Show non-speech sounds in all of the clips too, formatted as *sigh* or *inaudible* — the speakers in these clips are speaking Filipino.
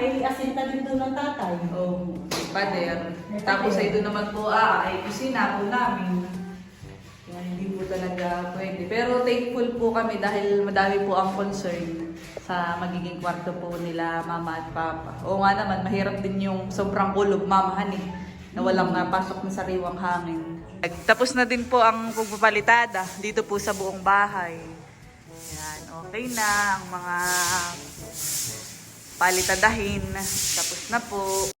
may asinta din doon ng tatay. Oh, pader. Tapos ay doon naman po, ah, ay kusina po namin. Kaya hindi po talaga pwede. Pero thankful po kami dahil madami po ang concern sa magiging kwarto po nila mama at papa. Oo nga naman, mahirap din yung sobrang kulob mamahan eh. Na walang napasok na sariwang hangin. Tapos na din po ang pagpapalitada dito po sa buong bahay. Yan, okay na ang mga palitadahin. Tapos na po.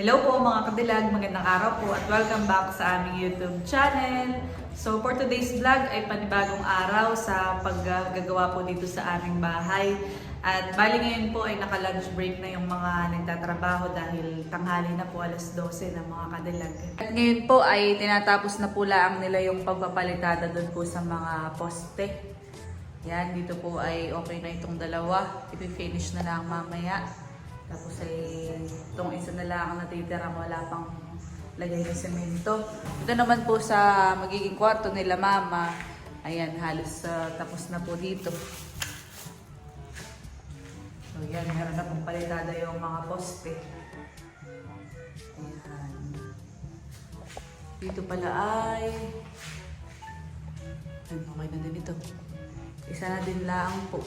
Hello po mga kadilag, magandang araw po at welcome back sa aming YouTube channel. So for today's vlog ay panibagong araw sa paggagawa po dito sa aming bahay. At bali ngayon po ay naka-lunch break na yung mga nagtatrabaho dahil tanghali na po alas 12 ng mga kadilag. At ngayon po ay tinatapos na po lang nila yung pagpapalitada doon po sa mga poste. Yan, dito po ay okay na itong dalawa. Ipifinish na lang mamaya. Tapos ay itong isa na lang ang natitira wala pang lagay ng semento. Ito naman po sa magiging kwarto nila mama. Ayan, halos ah, tapos na po dito. So yan, meron na pong palitada yung mga poste. Ayan. Dito pala ay... Ano, okay na din ito. Isa na din lang po.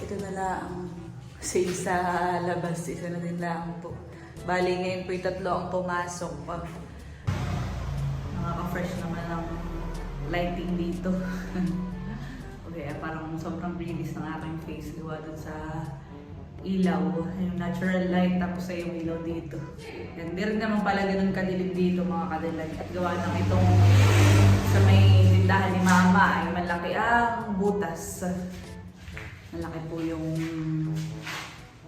Ito na. Kasi sa labas, isa na din lang po. Bali ngayon po yung tatlo ang pumasok. Pag nakaka-fresh naman ng lighting dito. *laughs* sobrang bilis ng aking face gawa dun sa ilaw. Yung natural light tapos sa yung ilaw dito. Yan, di naman pala ganun kadilim dito mga kadilag. At gawa ng itong sa may tindahan ni mama ay malaki ang butas. Malaki po yung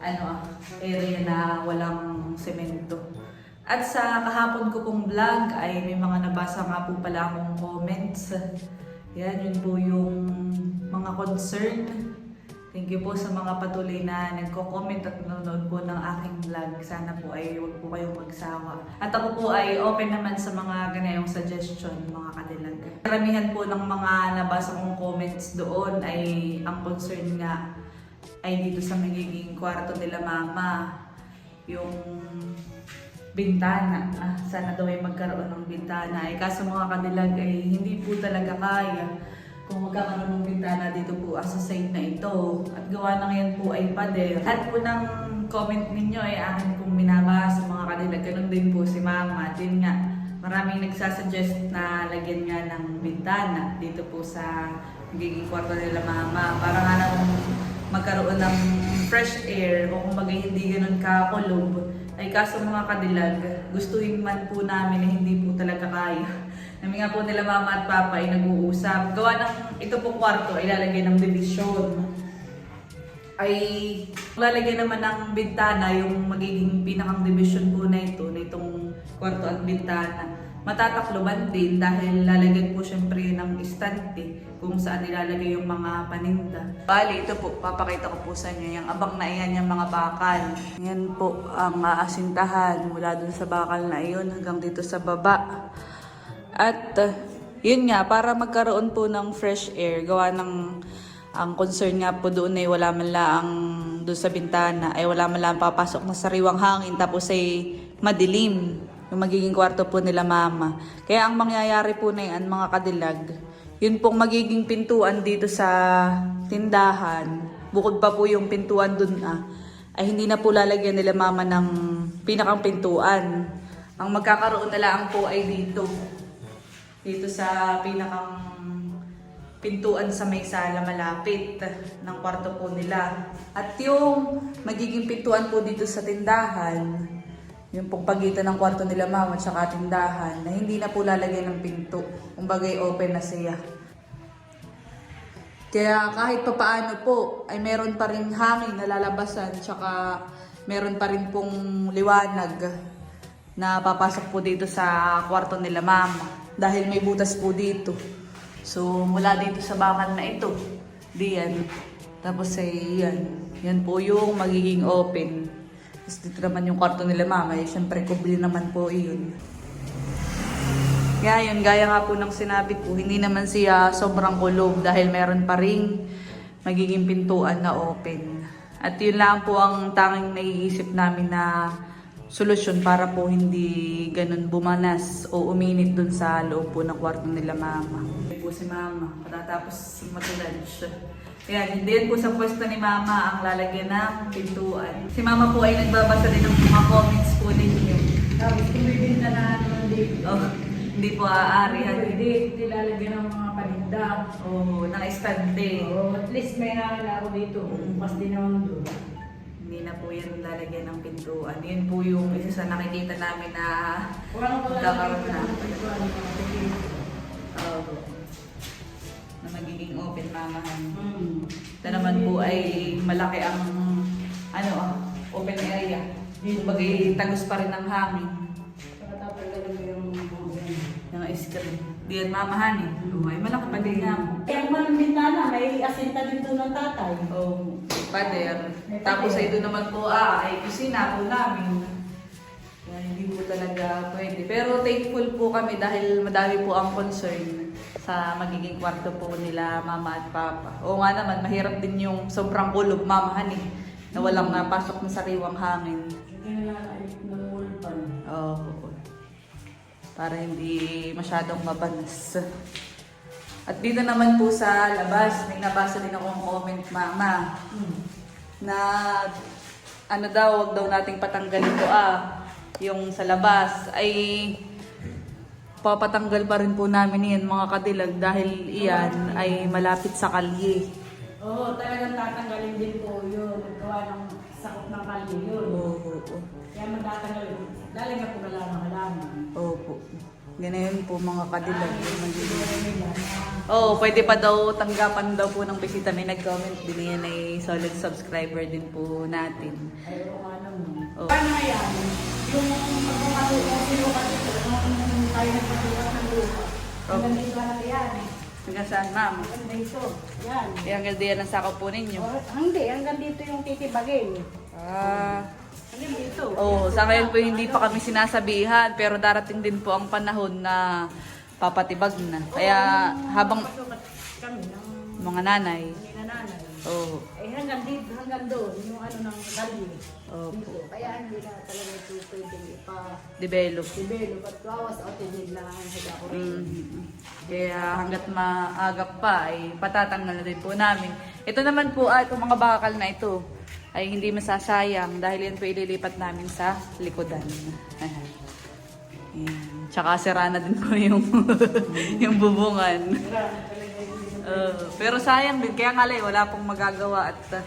ano ah, area na walang semento. At sa kahapon ko pong vlog ay may mga nabasa nga po pala akong comments. Yan, yun po yung mga concern. Thank you po sa mga patuloy na nagko-comment at nanonood po ng aking vlog. Sana po ay huwag po kayong magsawa. At ako po ay open naman sa mga ganayong suggestion, mga kadilag. Karamihan po ng mga nabasa kong comments doon ay ang concern nga ay dito sa magiging kwarto nila mama. Yung bintana. Ah, sana daw ay magkaroon ng bintana. Ay kaso mga kadilag ay hindi po talaga kaya kung magkakaroon ng bintana dito po ah, sa side na ito. At gawa na ngayon po ay pader. At po ng comment ninyo ay akin pong minabasa mga kadilag. Ganun din po si mama. At yun nga, maraming nagsasuggest na lagyan nga ng bintana dito po sa magiging kwarto nila mama. Para nga nang magkaroon ng fresh air o kumbaga hindi ganun kakulob. Ay kaso mga kadilag, gustuhin man po namin na hindi po talaga kaya. Namin nga po nila mama at papa ay nag-uusap. Gawa ng ito pong kwarto ay lalagay ng division. Ay lalagay naman ng bintana yung magiging pinakang division po na ito, na itong kwarto at bintana. Matatakloban din dahil lalagyan po syempre ng istante kung saan nilalagay yung mga paninda. Bali, ito po, papakita ko po sa inyo yung abang na iyan yung mga bakal. Yan po ang aasintahan mula dun sa bakal na iyon hanggang dito sa baba. At uh, yun nga, para magkaroon po ng fresh air, gawa ng ang concern nga po doon ay wala man lang doon sa bintana, ay wala man lang papasok na sariwang hangin tapos ay madilim yung magiging kwarto po nila mama. Kaya ang mangyayari po na yan, mga kadilag, yun pong magiging pintuan dito sa tindahan, bukod pa po yung pintuan dun ah, ay hindi na po lalagyan nila mama ng pinakang pintuan. Ang magkakaroon na lang po ay dito. Dito sa pinakang pintuan sa may sala malapit ng kwarto po nila. At yung magiging pintuan po dito sa tindahan, yung pong pagitan ng kwarto nila mama at saka tindahan na hindi na po lalagyan ng pinto. Kumbagay open na siya. Kaya kahit papaano po ay meron pa rin hangin na lalabasan tsaka meron pa rin pong liwanag na papasok po dito sa kwarto nila mama dahil may butas po dito. So mula dito sa bakal na ito, diyan. Tapos ay yan. Yan po yung magiging open. Tapos dito naman yung kwarto nila mama, eh, syempre kubli naman po iyon. Yun, gaya nga po ng sinabi ko, hindi naman siya sobrang kulob dahil meron pa ring magiging pintuan na open. At yun lang po ang tanging naiisip namin na solusyon para po hindi ganun bumanas o uminit dun sa loob po ng kwarto nila mama. Hindi po si mama, patatapos mag-lunch. Kaya hindi yan po sa pwesto ni mama ang lalagyan ng pintuan. Si mama po ay nagbabasa din ng mga comments po ninyo. Tapos kung bibinta na naman dito. Oh, hindi po aaari. Hindi, hindi lalagyan ng mga paninda. Oo, oh, estante. Oo, at least may hangin ako dito. Mas din naman doon. Hindi na po yan lalagyan ng pintuan. Yun po yung isa sa nakikita namin na Magkakaroon na. na. uh, na magiging open mamahan. Ito naman po ay malaki ang ano ah, open area. Kumbaga tagos pa rin ng hangin. Yung Yung screen. Di yan mamahan eh. Ay, malaki pa din nga. Kaya ang bintana, may asinta doon ng tatay. Oh, pader. Tapos ay doon naman po, ah, ay kusina po namin. Kaya hindi po talaga pwede. Pero thankful po kami dahil madami po ang concern sa magiging kwarto po nila mama at papa. Oo nga naman, mahirap din yung sobrang kulob mamahan eh. Na walang napasok na sariwang hangin. Kaya ay nangulpan. Oo. Para hindi masyadong mabanas. At dito naman po sa labas, may nabasa din akong comment, Mama, Hmm. na ano daw, wag daw nating patanggalin to ah. Yung sa labas ay papatanggal pa rin po namin yan mga kadilag dahil iyan ay malapit sa kalye. Oo, talagang tatanggalin din po yun. Gawa ng sakop ng kalye yun. Oo. Kaya matatanggalin. Lalagyan ko na lang ang halaman. Opo. Ganyan po kadilag. yung magiging- Siguro nila na Oo, pwede pa daw tanggapan daw po ng bisita. May nag-comment din yan ay solid subscriber din po natin. ay oo nga naman. Oo. Paano nga yan? Yung magpapatuwa sino kasi nung tayo nagpatuwa ng lupa. Hanggang dito lahat yan. Hanggang saan, ma'am? Hanggang dito. Yan. Eh, hanggang diyan ang sakaw po ninyo. Oh, hindi, hanggang dito yung titibagin. Ah. Hanggang. Oo, sa ngayon po hindi pa kami sinasabihan, pero darating din po ang panahon na papatibag na. Kaya habang kami ng mga nanay, oo, Eh hanggang dito, hanggang doon, yung ano ng kalye. Opo. Dito. Kaya hindi na talaga ito pwedeng develop. ipa-develop at gawas o tinid lang ang higa ko rin. Mhm. Kaya hanggat maagap pa ay patatanggal na din po namin. Ito naman po ay itong mga bakal na ito ay hindi masasayang dahil yan po ililipat namin sa likodan. Ayan. Yan. Tsaka sira na din po yung, *laughs* yung bubungan. Uh, pero sayang din, kaya nga lang, wala pong magagawa at uh,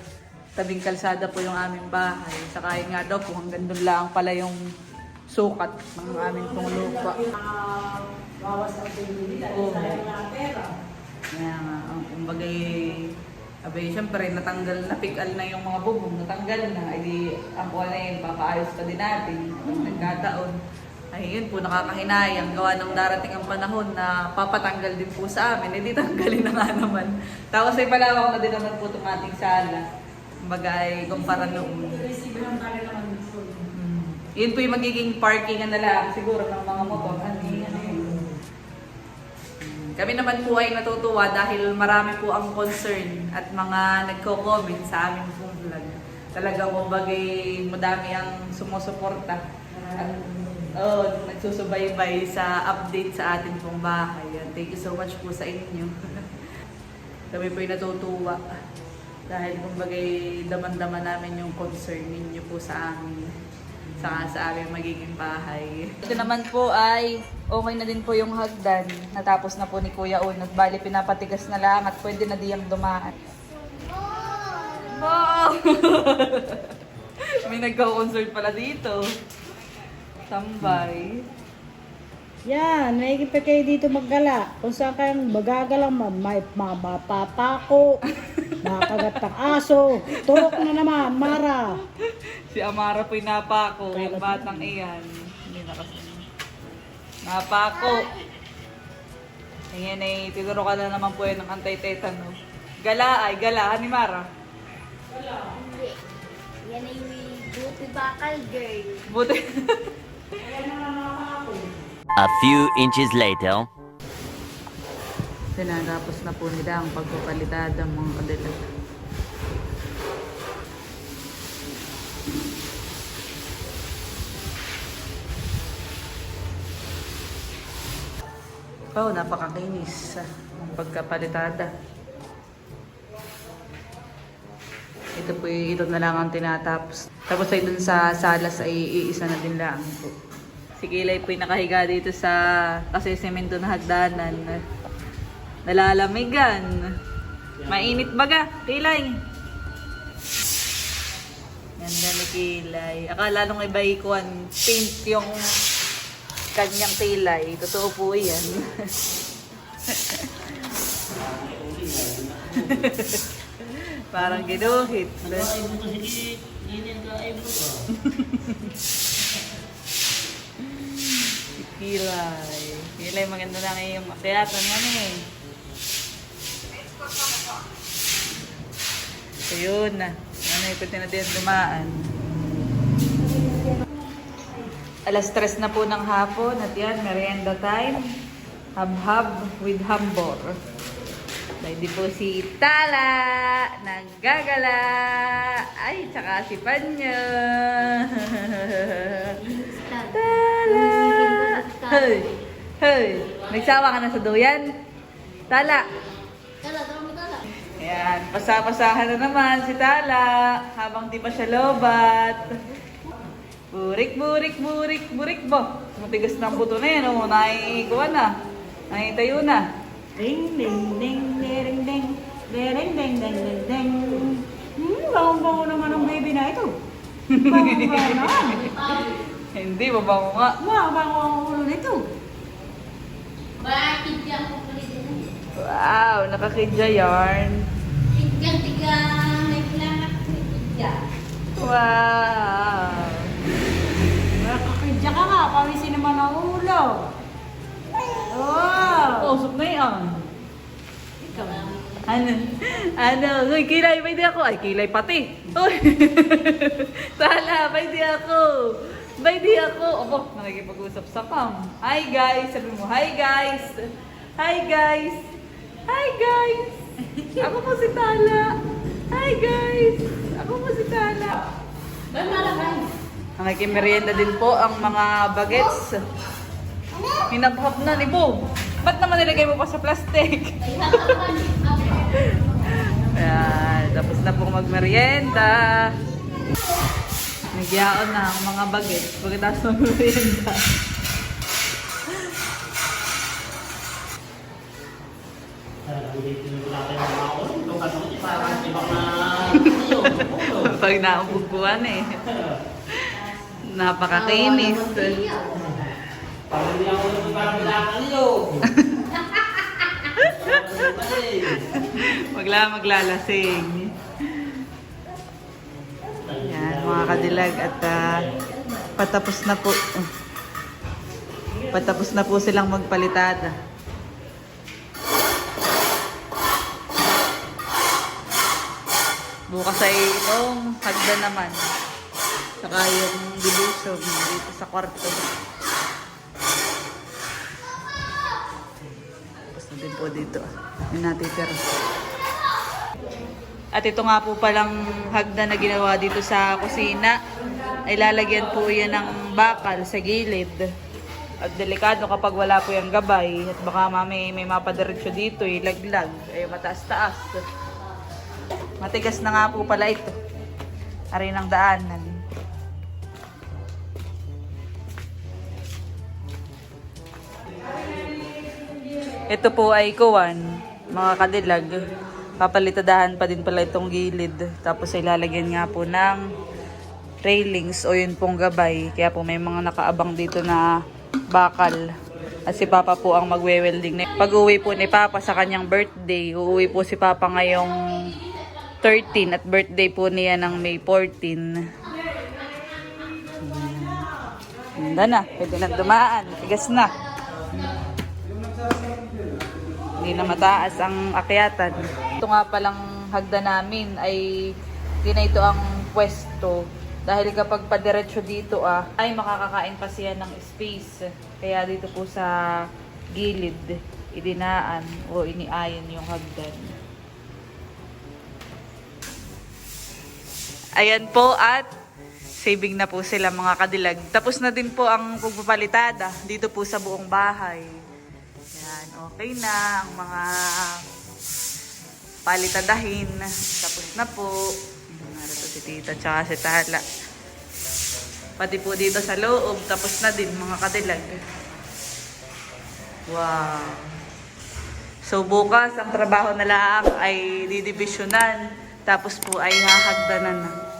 tabing kalsada po yung aming bahay. Saka yun nga daw po hanggang doon lang pala yung sukat ng aming pong lupa. Gawas ang. Oo. Kaya nga, ang kumbaga abay, syempre, natanggal, napikal na yung mga bubong, natanggal na, edi, ang kuha na yun, papaayos pa din natin, pag nagkataon. Ay, yun po, nakakahinayang, gawa ng darating ang panahon na papatanggal din po sa amin, edi tanggalin na nga naman. Tapos ay palawak na din naman po itong ating sala. Kumbaga ay kumpara noon. Receive naman. Mm. Yun po yung magiging parkingan na lang siguro ng mga motor. Kami naman po ay natutuwa dahil marami po ang concern at mga nagko-comment sa aming pong vlog. Talagang kumbaga madami ang sumusuporta. At oh, nagsusubaybay sa update sa ating pong bahay. Thank you so much po sa inyo. *laughs* Kami po ay natutuwa. Dahil kumbaga daman-daman namin yung concern ninyo po sa amin. Sa, sa aming magiging bahay. Ito naman po ay okay na din po yung hagdan. Natapos na po ni Kuya Unod. Bali, pinapatigas na lang at pwede na diyang dumaan. Wow! *laughs* May nagko-concert pala dito. Tambay. Yan, naigipit kayo dito maggala. Kung saan kayong magagala, ma- may mga mapapako, *laughs* makagat ng aso. Turok na naman, Mara. Si Amara po'y napako, yung batang iyan. Hindi na kasi. Napako. Ayan ay, tinuro ka na naman po yan ng anti-tetanus. Gala ay, gala, ni Mara. Hindi. Yan ay Buti bakal girl. Buti. A few inches later. Tinatapos na po nila ang pagpapalitad ng mga kadilag. Oh, napakakinis pagkapalitada. Ito po ito na lang ang tinatapos. Tapos ay dun sa salas ay iisa na din lang po. Si Kilay po nakahiga dito sa kasi semento na hagdanan. Nalalamigan. Mainit baga, Kilay. Ganda ni Kilay. Akala nung iba ikuan, paint yung kanyang kilay. Totoo po yan. *laughs* Parang ginuhit. Kilay. Kilay, maganda lang yung teatro naman eh. So yun na. Ano yung pwede na din dumaan. Alas tres na po ng hapon at yan, merienda time. Hab-hab with hambor. Pwede po si Tala, naggagala. Ay, tsaka si Panyo. Tala. Hey, hey. Nagsawa ka na sa duyan? Tala. Tala, tala mo tala. Ayan, pasapasahan na naman si Tala habang di pa siya lobat. Burik, burik, burik, burik ba? Matigas ng buto na yan, oh. Naiikuan na. Naitayo na. Ding, ding, ding, ding, ding, ding, ding, ding, ding, ding. Hmm, bango-bango naman ang baby na ito. Bango-bango naman. *laughs* Hindi, mabango nga. Mabango ang ulo nito. Bakit yan ko? Wow, nakakidya yarn. Tigang tigang, may kailangan ko tigang. Wow. Ka nga, pawisin naman ang ulo. Oh! Usok na yan. Ano? Ano? Uy, kilay, may di ako. Ay, kilay pati. Uy! *laughs* Tala, may di ako. May di ako. Opo, nakikipag-usap sa cam. Hi guys. Sabi mo, hi guys. Hi guys. Hi guys. Ako po si Tala. Hi guys. Ako po si Tala. Ba't malakay? Nakikimerienda din po ang mga bagets. Hinabhap na ni Bob. Ba't naman nilagay mo pa sa plastic? *laughs* Ayan, tapos na pong magmerienda. Nagyaon na ang mga bagets pagkatapos magmerienda. *laughs* Pag naububuan eh. Napakakinis. Magla *laughs* maglalasing. Yan, mga kadilag at ah, patapos na po. uh, patapos na po silang magpalitada. Bukas ay itong hagda naman. Saka yung dilution dito sa kwarto. Tapos na din po dito. Yung natitira. At ito nga po palang hagda na ginawa dito sa kusina. Ay lalagyan po yan ng bakal sa gilid. At delikado kapag wala po yung gabay. At baka mami may mapadiretso dito, ilaglag. Ay mataas-taas. Matigas na nga po pala ito. Ari ng daanan. Ito po ay kuwan, mga kadilag. Papalitadahan pa din pala itong gilid. Tapos ay lalagyan nga po ng railings o yun pong gabay. Kaya po may mga nakaabang dito na bakal. At si Papa po ang magwe-welding. Pag uwi po ni Papa sa kanyang birthday, uuwi po si Papa ngayong 13 at birthday po niya ng May 14. Handa na, pwede na dumaan. Tigas na. Hindi na mataas ang akyatan. Ito nga palang hagda namin ay di na ito ang pwesto. Dahil kapag padiretso dito ah, ay makakakain pa siya ng space. Kaya dito po sa gilid, idinaan o iniayon yung hagdan. Ayan po at saving na po sila mga kadilag. Tapos na din po ang pagpapalitada dito po sa buong bahay. Okay na ang mga palitadahin. Tapos na po. Narito si tita tsaka si tala. Pati po dito sa loob. Tapos na din mga kadilag. Wow. So bukas ang trabaho na lang ay didivisionan. Tapos po ay hahagdanan na.